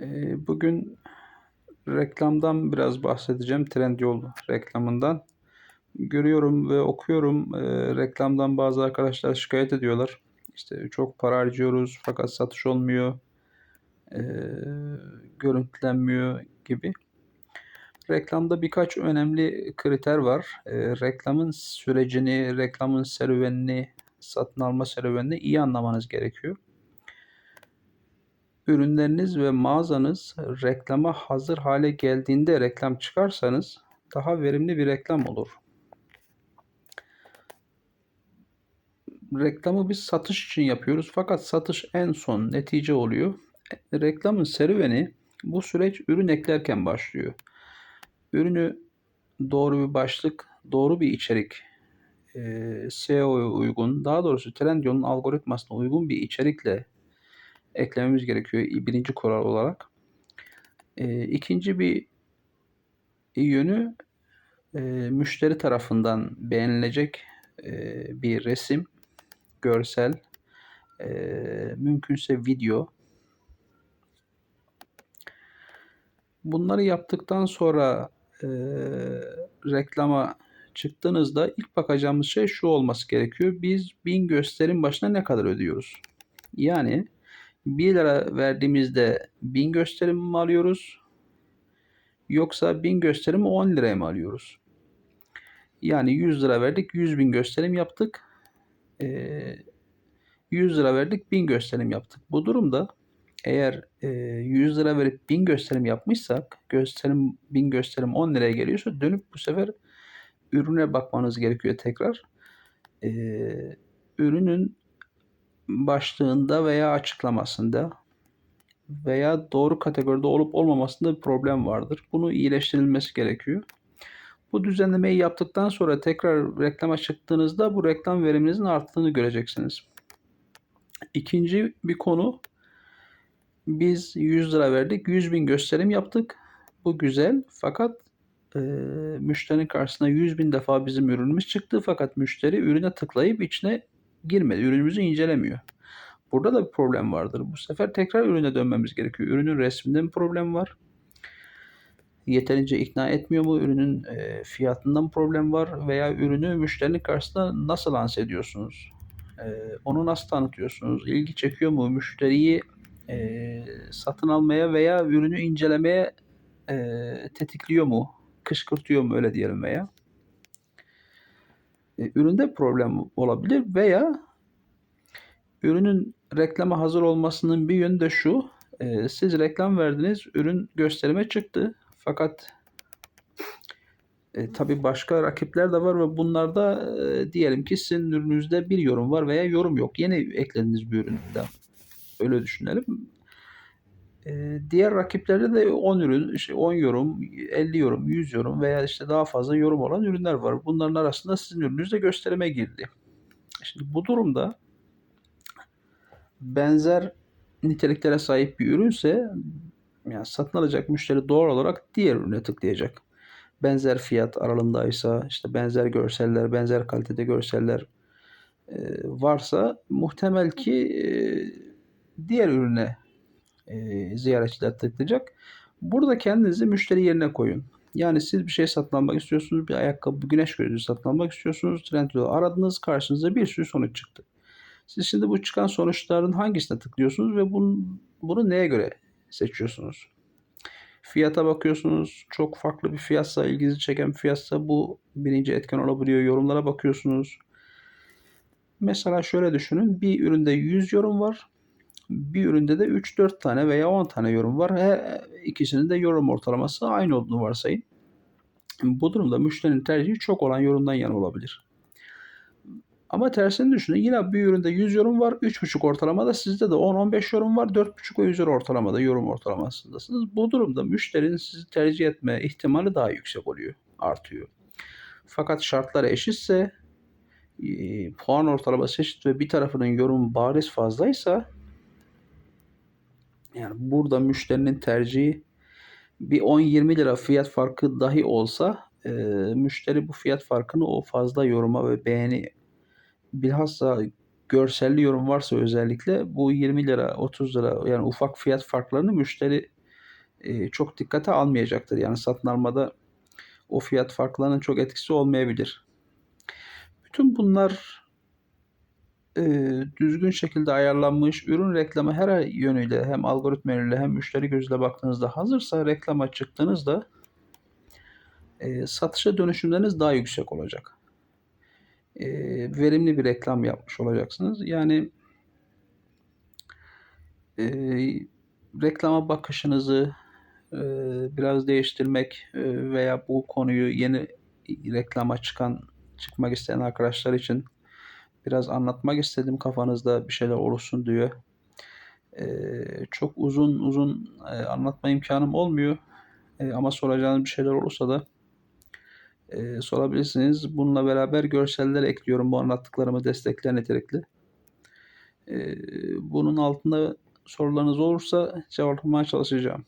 Ee, Bugün reklamdan biraz bahsedeceğim. Trendyol reklamından. Görüyorum ve okuyorum. e, reklamdan bazı arkadaşlar şikayet ediyorlar. İşte çok para harcıyoruz fakat satış olmuyor. e, görüntülenmiyor gibi. Reklamda birkaç önemli kriter var. Reklamın sürecini, reklamın serüvenini, satın alma serüvenini iyi anlamanız gerekiyor ürünleriniz ve mağazanız reklama hazır hale geldiğinde reklam çıkarsanız daha verimli bir reklam olur. Reklamı biz satış için yapıyoruz fakat satış en son netice oluyor. Reklamın serüveni bu süreç ürün eklerken başlıyor. Ürünü doğru bir başlık, doğru bir içerik, SEO'ya uygun, daha doğrusu Trendyol'un algoritmasına uygun bir içerikle eklememiz gerekiyor birinci kural olarak. E, ikinci bir yönü e, müşteri tarafından beğenilecek e, bir resim, görsel, e, mümkünse video. Bunları yaptıktan sonra e, reklama çıktığınızda ilk bakacağımız şey şu olması gerekiyor. Biz bin gösterim başına ne kadar ödüyoruz? Yani 1 lira verdiğimizde 1000 gösterim mi alıyoruz? Yoksa 1000 gösterimi 10 liraya mı alıyoruz? Yani 100 lira verdik 100 bin gösterim yaptık. Ee, 100 lira verdik 1000 gösterim yaptık. Bu durumda eğer e, 100 lira verip 1000 gösterim yapmışsak gösterim 1000 gösterim 10 liraya geliyorsa dönüp bu sefer ürüne bakmanız gerekiyor tekrar. Ee, ürünün başlığında veya açıklamasında veya doğru kategoride olup olmamasında bir problem vardır. Bunu iyileştirilmesi gerekiyor. Bu düzenlemeyi yaptıktan sonra tekrar reklama çıktığınızda bu reklam veriminizin arttığını göreceksiniz. İkinci bir konu biz 100 lira verdik 100 bin gösterim yaptık. Bu güzel fakat e, müşterinin karşısına 100 bin defa bizim ürünümüz çıktı fakat müşteri ürüne tıklayıp içine girmedi. Ürünümüzü incelemiyor. Burada da bir problem vardır. Bu sefer tekrar ürüne dönmemiz gerekiyor. Ürünün resminde mi problem var? Yeterince ikna etmiyor mu? Ürünün e, fiyatında mı problem var? Veya ürünü müşterinin karşısında nasıl lanse ediyorsunuz? E, onu nasıl tanıtıyorsunuz? İlgi çekiyor mu? Müşteriyi e, satın almaya veya ürünü incelemeye e, tetikliyor mu? Kışkırtıyor mu öyle diyelim veya? E, üründe problem olabilir veya ürünün reklama hazır olmasının bir yönü de şu. E, siz reklam verdiniz, ürün gösterime çıktı. Fakat e, tabii başka rakipler de var ve bunlarda e, diyelim ki sizin ürününüzde bir yorum var veya yorum yok. Yeni eklediğiniz bir üründe. Öyle düşünelim. E, diğer rakiplerde de 10 ürün, işte 10 yorum, 50 yorum, 100 yorum veya işte daha fazla yorum olan ürünler var. Bunların arasında sizin ürününüz de gösterime girdi. Şimdi bu durumda benzer niteliklere sahip bir ürünse yani satın alacak müşteri doğal olarak diğer ürüne tıklayacak. Benzer fiyat aralığındaysa işte benzer görseller, benzer kalitede görseller e, varsa muhtemel ki e, diğer ürüne e, ziyaretçiler tıklayacak. Burada kendinizi müşteri yerine koyun. Yani siz bir şey satın almak istiyorsunuz, bir ayakkabı, güneş gözlüğü satın almak istiyorsunuz. Trendyol'u aradınız, karşınıza bir sürü sonuç çıktı. Siz şimdi bu çıkan sonuçların hangisine tıklıyorsunuz ve bunu, bunu neye göre seçiyorsunuz? Fiyata bakıyorsunuz. Çok farklı bir fiyatsa, ilginizi çeken bir fiyatsa bu birinci etken olabiliyor. Yorumlara bakıyorsunuz. Mesela şöyle düşünün. Bir üründe 100 yorum var. Bir üründe de 3-4 tane veya 10 tane yorum var. He, ikisinin de yorum ortalaması aynı olduğunu varsayın. Bu durumda müşterinin tercihi çok olan yorumdan yana olabilir. Ama tersini düşünün. Yine bir üründe 100 yorum var. 3.5 ortalamada sizde de 10-15 yorum var. 4.5 ve 100 ortalamada yorum ortalamasındasınız. Bu durumda müşterinin sizi tercih etme ihtimali daha yüksek oluyor. Artıyor. Fakat şartlar eşitse e, puan ortalaması eşit ve bir tarafının yorumu bariz fazlaysa yani burada müşterinin tercihi bir 10-20 lira fiyat farkı dahi olsa e, müşteri bu fiyat farkını o fazla yoruma ve beğeni bilhassa görselli yorum varsa özellikle bu 20 lira 30 lira yani ufak fiyat farklarını müşteri e, çok dikkate almayacaktır. Yani satın almada o fiyat farklarının çok etkisi olmayabilir. Bütün bunlar e, düzgün şekilde ayarlanmış ürün reklamı her yönüyle hem algoritma hem müşteri gözüyle baktığınızda hazırsa reklama çıktığınızda e, satışa dönüşümleriniz daha yüksek olacak. E, verimli bir reklam yapmış olacaksınız. Yani e, reklama bakışınızı e, biraz değiştirmek e, veya bu konuyu yeni reklama çıkan çıkmak isteyen arkadaşlar için biraz anlatmak istedim kafanızda bir şeyler oluşsun diye. E, çok uzun uzun e, anlatma imkanım olmuyor. E, ama soracağınız bir şeyler olursa da e, sorabilirsiniz. Bununla beraber görseller ekliyorum bu anlattıklarımı destekleyen nitelikli. E, bunun altında sorularınız olursa cevaplamaya çalışacağım.